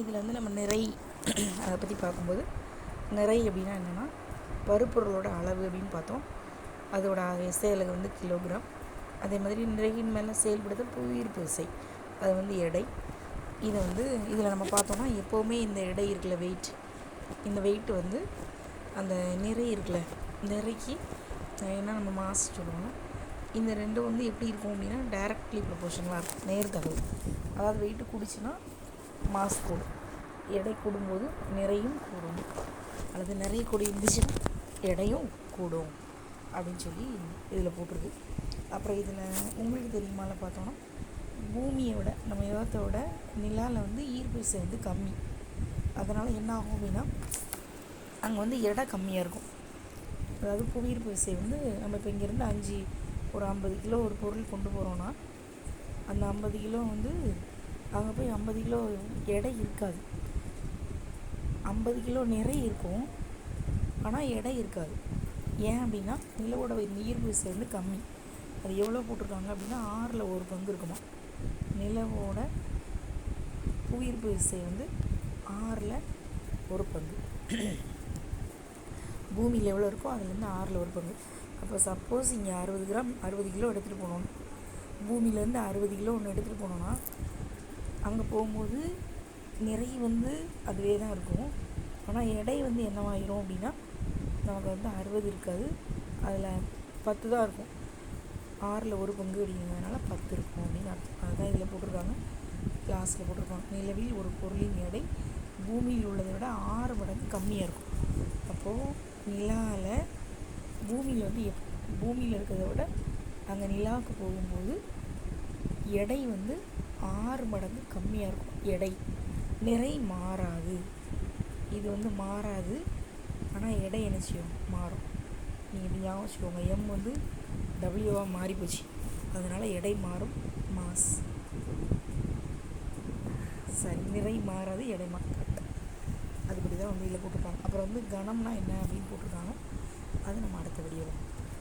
இதில் வந்து நம்ம நிறை அதை பற்றி பார்க்கும்போது நிறை அப்படின்னா என்னென்னா பருப்பொருளோட அளவு அப்படின்னு பார்த்தோம். அதோட எஸ்ஐ வந்து கிலோகிராம். அதே மாதிரி நிறையின் மேலே செயல்படுத்த புவியீர்ப்பு விசை அது வந்து எடை. இதை வந்து இதில் நம்ம பார்த்தோம்னா எப்போவுமே இந்த எடை இருக்குல்ல வெயிட் இந்த வெயிட் வந்து அந்த நிறை இருக்குல்ல நிறைக்கு என்ன நம்ம மாஸ் சொல்லுவோம் இந்த ரெண்டும் வந்து எப்படி இருக்கும் அப்படின்னா டைரக்ட்லி ப்ரொபோஷனலாக இருக்கும் நேர்தகவு அதாவது வெயிட்டு குடிச்சுன்னா மாஸ் கூடும் எடை கூடும்போது நிறையும் கூடும். அல்லது நிறைய கூடி இருந்துச்சுன்னா எடையும் கூடும். அப்படின்னு சொல்லி இதில் போட்டிருக்கு. அப்புறம் இதில் உங்களுக்கு தெரியுமால பார்த்தோன்னா பூமியை விட நம்ம யோகத்தை விட நிலாவில் வந்து ஈர்ப்பு விசை வந்து கம்மி. அதனால் என்ன ஆகும் அப்படின்னா அங்கே வந்து எடை கம்மியாக இருக்கும். அதாவது புவியீர்ப்பு விசை வந்து நம்ம இப்போ இங்கேருந்து அஞ்சு ஒரு ஐம்பது கிலோ ஒரு பொருள் கொண்டு போகிறோன்னா அந்த ஐம்பது கிலோ வந்து அங்கே போய் ஐம்பது கிலோ எடை இருக்காது. ஐம்பது கிலோ நிறை இருக்கும். ஆனால் எடை இருக்காது. ஏன் அப்படின்னா நிலவோட நீர்வு விசை வந்து கம்மி. அது எவ்வளோ போட்டிருக்காங்க அப்படின்னா ஆறில் ஒரு பங்கு இருக்குமா? நிலவோட புவியீர்ப்பு விசை வந்து ஆறில் ஒரு பங்கு. பூமியில் எவ்வளோ இருக்கோ அதுலேருந்து ஆறில் ஒரு பங்கு. அப்போ சப்போஸ் இங்கே அறுபது கிராம் அறுபது கிலோ எடுத்துகிட்டு போனோம். பூமியிலேருந்து அறுபது கிலோ ஒன்று எடுத்துகிட்டு போனோன்னா அங்கே போகும்போது நிறை வந்து அதுவே தான் இருக்கும். ஆனால் எடை வந்து என்னவாயிரும் அப்படின்னா நமக்கு வந்து அறுபது இருக்காது. அதில் பத்து தான் இருக்கும். ஆறில் ஒரு பங்கு அப்படிங்கிறதுனால பத்து இருக்கும் அப்படின்னு அர்த்தம். அதுதான் இதில் போட்டிருக்காங்க. கிளாஸில் போட்டிருக்காங்க. நிலவில் ஒரு பொருளின் எடை பூமியில் உள்ளதை விட ஆறு மடங்கு கம்மியாக இருக்கும். அப்போது நிலாவில் பூமியில் வந்து எப் பூமியில் இருக்கிறத விட அங்கே நிலாவுக்கு போகும்போது எடை வந்து ஆறு மடங்கு கம்மியாக இருக்கும். எடை. நிறை மாறாது. இது வந்து மாறாது. ஆனால் எடை என்ன செய்யும்? மாறும். நீங்கள் இப்படி ஞாபகம் வச்சுக்கோங்க. எம் வந்து டபிள்யூவாக மாறி போச்சு. அதனால் எடை மாறும். மாஸ். சரி நிறை மாறாது எடை மாறும் அதுபடி தான் வந்து இதில் போட்டிருப்பாங்க. அப்புறம் வந்து கணம்னா என்ன அப்படின்னு போட்டிருக்காங்க. அது நம்ம அடுத்த வீடியோவில்